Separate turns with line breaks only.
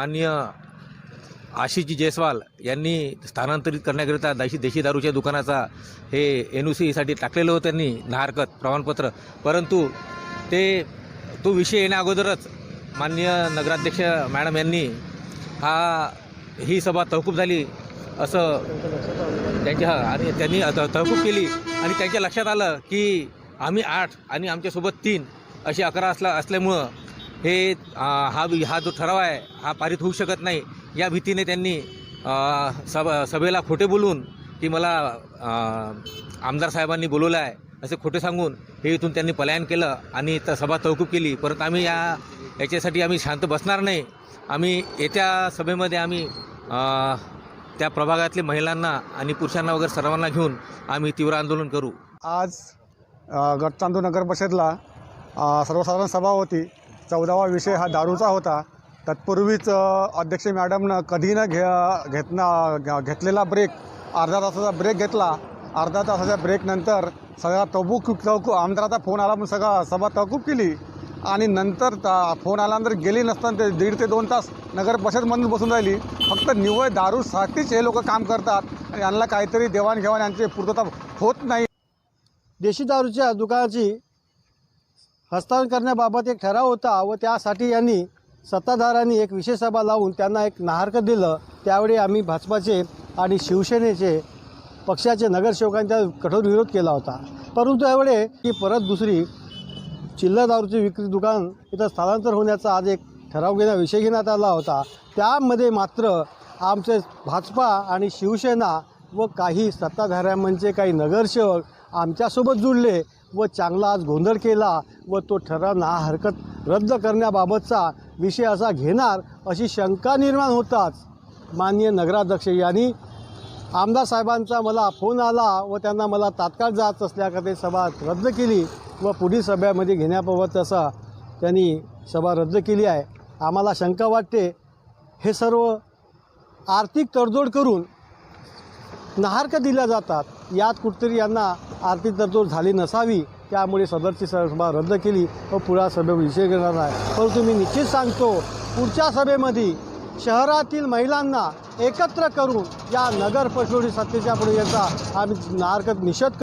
माननीय आशिषजी जयस्वाल यांनी स्थानांतरित करण्याकरिता देशी देशी दारूच्या दुकानाचा हे एन ओ सीसाठी टाकलेलं होतं त्यांनी नाहरकत प्रमाणपत्र. परंतु ते तो विषय येण्या अगोदरच माननीय नगराध्यक्ष मॅडम यांनी हा ही सभा तहकूब झाली असं त्यांच्या आणि त्यांनी तहकूब केली. आणि त्यांच्या लक्षात आलं की आम्ही आठ आणि आमच्यासोबत तीन अशी अकरा असला असल्यामुळं हे हा हा जो ठराव आहे हा पारित होऊ शकत नाही. या भीतीने त्यांनी सभ सभेला खोटे बोलून की मला आमदार साहेबांनी बोलवलं आहे असे खोटे सांगून हे इथून त्यांनी पलायन केलं आणि त सभा तहकूब केली. परत आम्ही या याच्यासाठी आम्ही शांत बसणार नाही. आम्ही येत्या सभेमध्ये आम्ही त्या प्रभागातले महिलांना आणि पुरुषांना वगैरे सर्वांना घेऊन आम्ही तीव्र आंदोलन करू.
आज गटचांदू नगर परिषदला सर्वसाधारण सभा होती. चौदावा विषय हा दारूचा होता. तत्पूर्वीच अध्यक्ष मॅडमनं कधी न घे घेतना घेतलेला ब्रेक अर्धा तासाचा ब्रेक घेतला. अर्धा तासाच्या ब्रेकनंतर सगळा तबूक तहकूब आमदाराचा फोन आला म्हणून सगळा सभा तहकूब केली. आणि नंतर ता फोन आल्यानंतर गेली नसताना ते दीड ते दोन तास नगर परिषदमधून बसून राहिली. फक्त निव्वळ दारूसाठीच हे लोक काम करतात. आणि यांना काहीतरी देवाणघेवाण यांची पूर्तता होत नाही.
देशी दारूच्या दुकानाची हस्तांतरण करण्याबाबत एक ठराव होता व त्यासाठी यांनी सत्ताधाऱ्यांनी एक विशेष सभा लावून त्यांना एक नाहरकत दिलं. त्यावेळी आम्ही भाजपाचे आणि शिवसेनेचे पक्षाचे नगरसेवकांचा कठोर विरोध केला होता. परंतु यावेळे की परत दुसरी चिल्लर दारूची विक्री दुकान इथं स्थलांतर होण्याचा आज एक ठराव घेण्या विषय घेण्यात आला होता. त्यामध्ये मात्र आमचे भाजपा आणि शिवसेना व काही सत्ताधाऱ्या म्हणजे काही नगरसेवक आमच्यासोबत जुळले. व चांगला आज गोंधळ केला व तो ठराव ना हरकत रद्द करण्याबाबतचा विषय असा घेणार अशी शंका निर्माण होताच. माननीय नगराध्यक्ष यांनी आमदार साहेबांचा मला फोन आला व त्यांना मला तात्काळ जात असल्याकडे सभा रद्द केली व पुढील सभेमध्ये घेण्याबाबत असा त्यांनी सभा रद्द केली आहे. आम्हाला शंका वाटते. हे सर्व आर्थिक तडजोड करून नाहरकं दिल्या जातात. यात कुठतरी यांना आर्थिक तरतूद झाली नसावी त्यामुळे सदरची सभा रद्द केली व पुढा सभेवर विषय घेणार आहे परंतु मी निश्चित सांगतो पुढच्या सभेमध्ये शहरातील महिलांना एकत्र करून या नगर परिषदेच्या सत्तेच्या पुढे याचा आम्ही नारकत निषेध